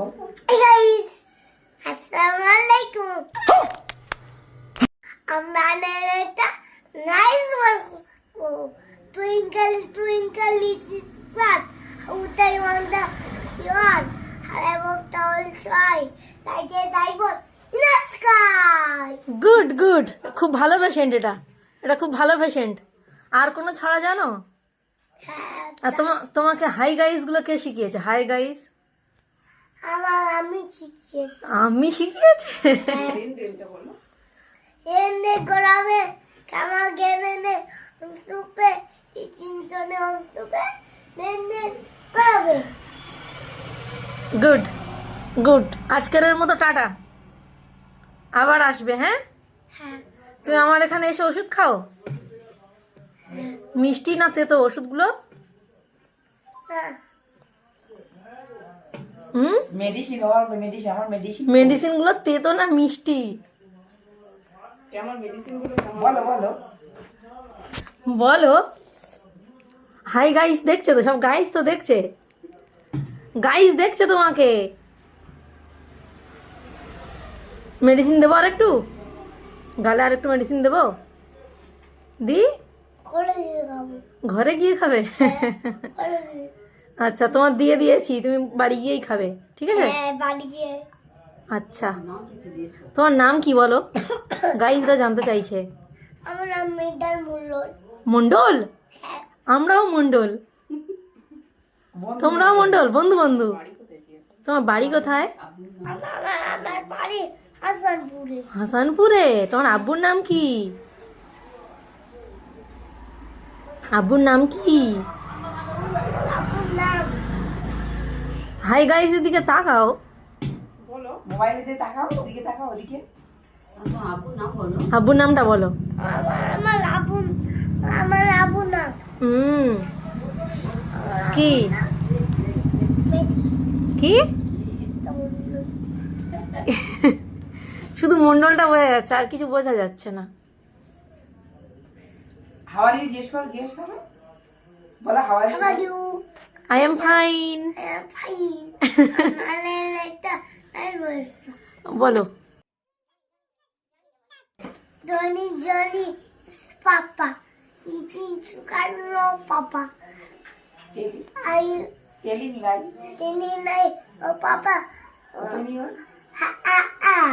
বল Hey guys, আসসালামু আলাইকুম আমরা একটা nice twinkle twinkle little star উঠাই ওয়ান্ডা ইয়ার হারে বক্তা all try like a diver in the sky good good খুব ভালো পেশেন্ট এটা। এটা খুব ভালো পেশেন্ট আর কোনো ছড়া জানো? আর তোমা তোমাকে হাই গাইসগুলো কে শিখিয়েছে? হাই গাইস আমার আমি শিখিয়েছি। আমি শিখিয়েছি? এনে গরামে কামা গেমেনে সুপে চিনচনে সুপে নেনে পাবে। গুড গুড আজকের মতো টাটা। আবার আসবে হ্যাঁ? হ্যাঁ। তুমি আমার এখানে এসে ওষুধ খাও? মিষ্টি না তেতো ওষুধগুলো? হ্যাঁ হুম? মেডিসিন ওর মেডিসিন আমার মেডিসিন মেডিসিনগুলো তেতো না মিষ্টি? বলো বলো। বলো। হাই গাইস দেখছে তো? সব গাইস তো দেখছে? গাইস দেখছে তোমাকে? মেডিসিন দেবো আর একটু? গালে আর একটু মেডিসিন দেবো? দি? ঘরে গিয়ে খাবে। দিয়ে আচ্ছা তোমার দিয়ে দিয়েছি তুমি বাড়ি গিয়েই খাবে ঠিক আছে? হ্যাঁ বাড়ি গিয়ে। আচ্ছা তোমার নাম কি বলো? গাইসরা জানতে চাইছে। আমার নাম মন্ডল হ্যাঁ। আমরাও মন্ডল তোমরাও মন্ডল বন্ধু বন্ধু। তোমার বাড়ি কোথায়? হাসানপুরে? তোমার আব্বুর নাম কি? আব্বুর নাম কি আপনার নাম হাই গাইসের দিকে তাকাও। বলো মোবাইলে দিয়ে তাকাও ওদিকে তাকাও ওদিকে। আব্বুর নামটা বলো। আমার আমার আবুন আমার আবু নাম। হুম। কি? কি? শুধু মন্ডলটা বোঝা যাচ্ছে আর কিছু বোঝা যাচ্ছে না। হাওয়ারি জিজ্ঞেস করো জিজ্ঞেস করো। বলো how are. Are you? I I am fine. মানে একটা nervous. বলো Johnny, Johnny is Papa. Eating sugar, no Papa. I telling life didn't know, oh Papa. ah, ah.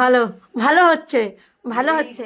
ভালো ভালো হচ্ছে ভালো হচ্ছে